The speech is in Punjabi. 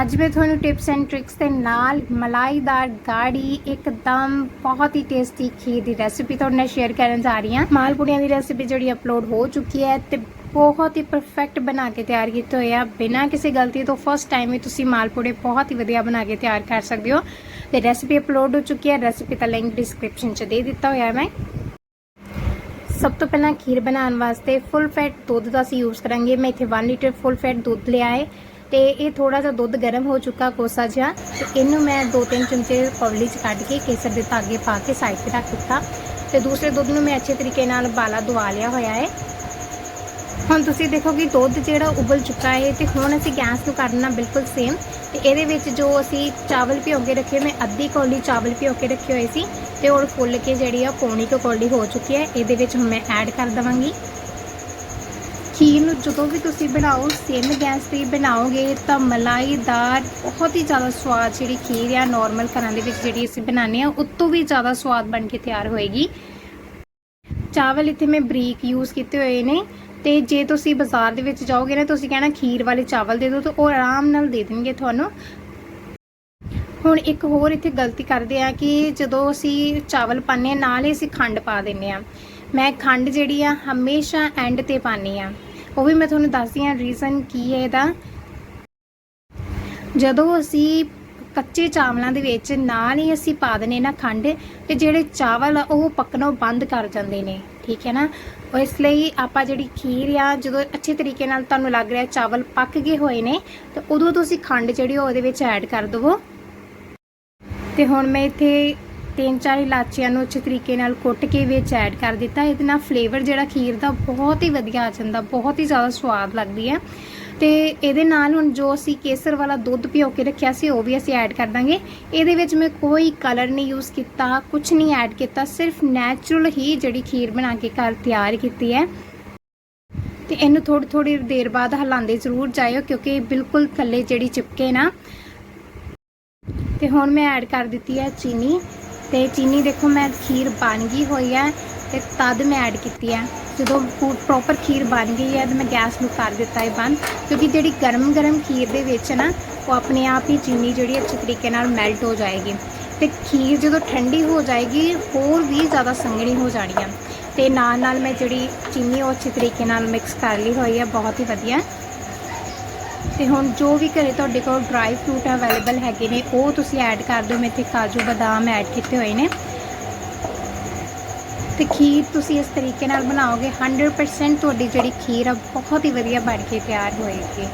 ਅੱਜ ਮੈਂ ਤੁਹਾਨੂੰ ਟਿਪਸ ਐਂਡ ਟ੍ਰਿਕਸ ਦੇ ਨਾਲ ਮਲਾਈਦਾਰ ਗਾੜੀ ਇੱਕਦਮ ਬਹੁਤ ਹੀ ਟੇਸਟੀ ਖੀਰ ਦੀ ਰੈਸਿਪੀ ਤੁਹਾਡੇ ਨਾਲ ਸ਼ੇਅਰ ਕਰਨ ਜਾ ਰਹੀ ਹਾਂ। ਮਾਲਪੂੜੀਆਂ ਦੀ ਰੈਸਿਪੀ ਜਿਹੜੀ ਅਪਲੋਡ ਹੋ ਚੁੱਕੀ ਹੈ ਤੇ ਬਹੁਤ ਹੀ ਪਰਫੈਕਟ ਬਣਾ ਕੇ ਤਿਆਰ ਕੀਤੇ ਹੋਏ ਆ। ਬਿਨਾਂ ਕਿਸੇ ਗਲਤੀ ਤੋਂ ਫਸਟ ਟਾਈਮ ਹੀ ਤੁਸੀਂ ਮਾਲਪੂੜੇ ਬਹੁਤ ਹੀ ਵਧੀਆ ਬਣਾ ਕੇ ਤਿਆਰ ਕਰ ਸਕਦੇ ਹੋ। ਤੇ ਰੈਸਿਪੀ ਅਪਲੋਡ ਹੋ ਚੁੱਕੀ ਹੈ ਰੈਸਿਪੀ ਦਾ ਲਿੰਕ ਡਿਸਕ੍ਰਿਪਸ਼ਨ 'ਚ ਦੇ ਦਿੱਤਾ ਹੋਇਆ ਹੈ ਮੈਂ। ਸਭ ਤੋਂ ਪਹਿਲਾਂ ਖੀਰ ਬਣਾਉਣ ਵਾਸਤੇ ਫੁੱਲ ਫੈਟ ਦੁੱਧ ਦਾ ਅਸੀਂ ਯੂਜ਼ ਕਰਾਂਗੇ। ਮੈਂ ਇੱਥੇ 1 ਲੀਟਰ ਫੁੱਲ ਫੈਟ ਦੁੱਧ ਲਿਆ ਹੈ। ਤੇ ਇਹ ਥੋੜਾ ਜਿਹਾ ਦੁੱਧ ਗਰਮ ਹੋ ਚੁੱਕਾ ਕੋਸਾ ਜਿਹਾ, ਤੇ ਇਹਨੂੰ ਮੈਂ 2-3 ਚਮਚੇ ਕੌਲੀ 'ਚ ਕੱਢ ਕੇ ਕੇਸਰ ਦੇ ਧਾਗੇ ਪਾ ਕੇ ਸਾਈਡ ਤੇ ਰੱਖ ਦਿੱਤਾ। ਤੇ ਦੂਸਰੇ ਦੁੱਧ ਨੂੰ ਮੈਂ ਅੱਛੇ ਤਰੀਕੇ ਨਾਲ ਬਾਲਾ ਦਵਾ ਲਿਆ ਹੋਇਆ ਹੈ। ਹੁਣ ਤੁਸੀਂ ਦੇਖੋ ਕਿ ਦੁੱਧ ਜਿਹੜਾ ਉਬਲ ਚੁੱਕਾ ਹੈ ਤੇ ਹੁਣ ਅਸੀਂ ਗੈਸ ਨੂੰ ਕਰਨਾ ਬਿਲਕੁਲ ਸੇਮ ਤੇ ਇਹਦੇ ਵਿੱਚ ਜੋ ਅਸੀਂ ਚਾਵਲ ਭਿਓ ਕੇ ਰੱਖੇ, ਮੈਂ ਅੱਧੀ ਕੌਲੀ ਚਾਵਲ ਭਿਓ ਕੇ ਰੱਖੇ ਹੋਏ ਸੀ ਤੇ ਉਹ ਫੁੱਲ ਕੇ ਜਿਹੜੀ ਆ ਪੌਣੀ ਕੁ ਕੌਲੀ ਹੋ ਚੁੱਕੀ ਹੈ, ਇਹਦੇ ਵਿੱਚ ਹੁਣ ਮੈਂ ਐਡ ਕਰ ਦਵਾਂਗੀ। ਖੀਰ ਨੂੰ ਜਦੋਂ ਵੀ ਤੁਸੀਂ ਬਣਾਓ ਸੇਮ ਗੈਸ ਤੇ ਬਣਾਓਗੇ ਤਾਂ ਮਲਾਈਦਾਰ ਬਹੁਤ ਹੀ ਜ਼ਿਆਦਾ ਸਵਾਦ ਜਿਹੜੀ ਖੀਰ ਆ ਨਾਰਮਲ ਘਰਾਂ ਦੇ ਵਿੱਚ ਜਿਹੜੀ ਅਸੀਂ ਬਣਾਉਂਦੇ ਆ ਉਸ ਤੋਂ ਵੀ ਜ਼ਿਆਦਾ ਸਵਾਦ ਬਣ ਕੇ ਤਿਆਰ ਹੋਏਗੀ। ਚਾਵਲ ਇੱਥੇ ਮੈਂ ਬਰੀਕ ਯੂਜ਼ ਕੀਤੇ ਹੋਏ ਨੇ ਤੇ ਜੇ ਤੁਸੀਂ ਬਾਜ਼ਾਰ ਦੇ ਵਿੱਚ ਜਾਓਗੇ ਨਾ, ਤੁਸੀਂ ਕਹਿਣਾ ਖੀਰ ਵਾਲੇ ਚਾਵਲ ਦੇ ਦਿਓ ਤਾਂ ਉਹ ਆਰਾਮ ਨਾਲ ਦੇ ਦੇਣਗੇ ਤੁਹਾਨੂੰ। ਹੁਣ ਇੱਕ ਹੋਰ ਇੱਥੇ ਗਲਤੀ ਕਰਦੇ ਆ ਕਿ ਜਦੋਂ ਅਸੀਂ ਚਾਵਲ ਪਾਉਂਦੇ ਆ ਨਾਲ ਹੀ ਅਸੀਂ ਖੰਡ ਪਾ ਦਿੰਨੇ ਆ ਮੈਂ ਖੰਡ ਜਿਹੜੀ ਆ, ਹਮੇਸ਼ਾ ਐਂਡ ਤੇ ਪਾਣੀ ਆ ਉਹ ਵੀ ਮੈਂ ਤੁਹਾਨੂੰ ਦੱਸਦੀ ਹਾਂ ਰੀਜ਼ਨ ਕੀ ਹੈ ਇਹਦਾ। ਜਦੋਂ ਅਸੀਂ ਕੱਚੇ ਚਾਵਲਾਂ ਦੇ ਵਿੱਚ ਨਾਲ ਹੀ ਅਸੀਂ ਪਾ ਦਨੇ ਨਾ ਖੰਡ, ਤੇ ਜਿਹੜੇ ਚਾਵਲ ਆ ਉਹ ਪੱਕਣੋਂ ਬੰਦ ਕਰ ਜਾਂਦੇ ਨੇ, ਠੀਕ ਹੈ ਨਾ? ਉਹ ਇਸ ਲਈ ਆਪਾਂ ਜਿਹੜੀ ਖੀਰ ਆ, ਜਦੋਂ ਅੱਛੇ ਤਰੀਕੇ ਨਾਲ ਤੁਹਾਨੂੰ ਲੱਗ ਰਿਹਾ ਚਾਵਲ ਪੱਕ ਗਏ ਹੋਏ ਨੇ, ਤਾਂ ਉਦੋਂ ਤੁਸੀਂ ਖੰਡ ਜਿਹੜੀ ਉਹ ਉਹਦੇ ਵਿੱਚ ਐਡ ਕਰ ਦਵੋ। ਤੇ ਹੁਣ ਮੈਂ ਇੱਥੇ ਤਿੰਨ ਚਾਰ ਇਲਾਚੀਆਂ ਨੂੰ ਅੱਛੇ ਤਰੀਕੇ ਨਾਲ ਕੁੱਟ ਕੇ ਵਿੱਚ ਐਡ ਕਰ ਦਿੱਤਾ। ਇਹਦੇ ਨਾਲ ਫਲੇਵਰ ਜਿਹੜਾ ਖੀਰ ਦਾ ਬਹੁਤ ਹੀ ਵਧੀਆ ਆ ਜਾਂਦਾ, ਬਹੁਤ ਹੀ ਜ਼ਿਆਦਾ ਸਵਾਦ ਲੱਗਦੀ ਹੈ। ਤੇ ਇਹਦੇ ਨਾਲ ਹੁਣ ਜੋ ਅਸੀਂ ਕੇਸਰ ਵਾਲਾ ਦੁੱਧ ਭਿਓ ਕੇ ਰੱਖਿਆ ਸੀ, ਉਹ ਵੀ ਅਸੀਂ ਐਡ ਕਰ ਦਾਂਗੇ। ਇਹਦੇ ਵਿੱਚ ਮੈਂ ਕੋਈ ਕਲਰ ਨਹੀਂ ਯੂਜ਼ ਕੀਤਾ ਕੁਝ ਨਹੀਂ ਐਡ ਕੀਤਾ, ਸਿਰਫ ਨੈਚੁਰਲ ਹੀ ਜਿਹੜੀ ਖੀਰ ਬਣਾ ਕੇ ਘਰ ਤਿਆਰ ਕੀਤੀ ਹੈ। ਤੇ ਇਹਨੂੰ ਥੋੜੀ ਥੋੜੀ ਦੇਰ ਬਾਅਦ ਹਿਲਾਉਂਦੇ ਜ਼ਰੂਰ ਜਾਇਓ, ਕਿਉਂਕਿ ਇਹ ਬਿਲਕੁਲ ਥੱਲੇ ਜਿਹੜੀ ਚਿਪਕੇ ਨਾ। ਤੇ ਹੁਣ ਮੈਂ ਐਡ ਕਰ ਦਿੱਤੀ ਹੈ ਚੀਨੀ। ਤੇ ਚੀਨੀ ਦੇਖੋ ਮੈਂ ਖੀਰ ਬਣ ਗਈ ਹੋਈ ਹੈ ਤੇ ਤਦ ਮੈਂ ਐਡ ਕੀਤੀ ਹੈ। ਜਦੋਂ ਪ੍ਰੋਪਰ ਖੀਰ ਬਣ ਗਈ ਹੈ, ਤੇ ਮੈਂ ਗੈਸ ਨੂੰ ਕਰ ਦਿੱਤਾ ਹੈ ਬੰਦ। ਕਿਉਂਕਿ ਜਿਹੜੀ ਗਰਮ ਗਰਮ ਖੀਰ ਦੇ ਵਿੱਚ ਨਾ, ਉਹ ਆਪਣੇ ਆਪ ਹੀ ਚੀਨੀ ਜਿਹੜੀ ਅੱਛੇ ਤਰੀਕੇ ਨਾਲ ਮੈਲਟ ਹੋ ਜਾਏਗੀ। ਤੇ ਖੀਰ ਜਦੋਂ ਠੰਡੀ ਹੋ ਜਾਏਗੀ, ਹੋਰ ਵੀ ਜ਼ਿਆਦਾ ਸੰਘਣੀ ਹੋ ਜਾਣੀ ਹੈ। ਤੇ ਨਾਲ ਨਾਲ ਮੈਂ ਜਿਹੜੀ ਚੀਨੀ ਉਹ ਅੱਛੇ ਤਰੀਕੇ ਨਾਲ ਮਿਕਸ ਕਰ ਲਈ ਹੋਈ ਹੈ, ਬਹੁਤ ਹੀ ਵਧੀਆ। ਤੇ ਹੁਣ ਜੋ ਵੀ ਘਰੇ ਤੁਹਾਡੇ ਕੋਲ ਡਰਾਈ ਫਰੂਟ ਅਵੇਲੇਬਲ ਹੈਗੇ ਨੇ, ਉਹ ਤੁਸੀਂ ਐਡ ਕਰ ਦਿਓ। ਮੈਂ ਇੱਥੇ ਕਾਜੂ ਬਦਾਮ ਐਡ ਕੀਤੇ ਹੋਏ ਨੇ। ਤੇ ਖੀਰ ਤੁਸੀਂ ਇਸ ਤਰੀਕੇ ਨਾਲ ਬਣਾਓਗੇ। 100% ਤੁਹਾਡੀ ਜਿਹੜੀ ਖੀਰ ਆ, ਬਹੁਤ ਹੀ ਵਧੀਆ ਬਣ ਕੇ ਤਿਆਰ ਹੋਏਗੀ।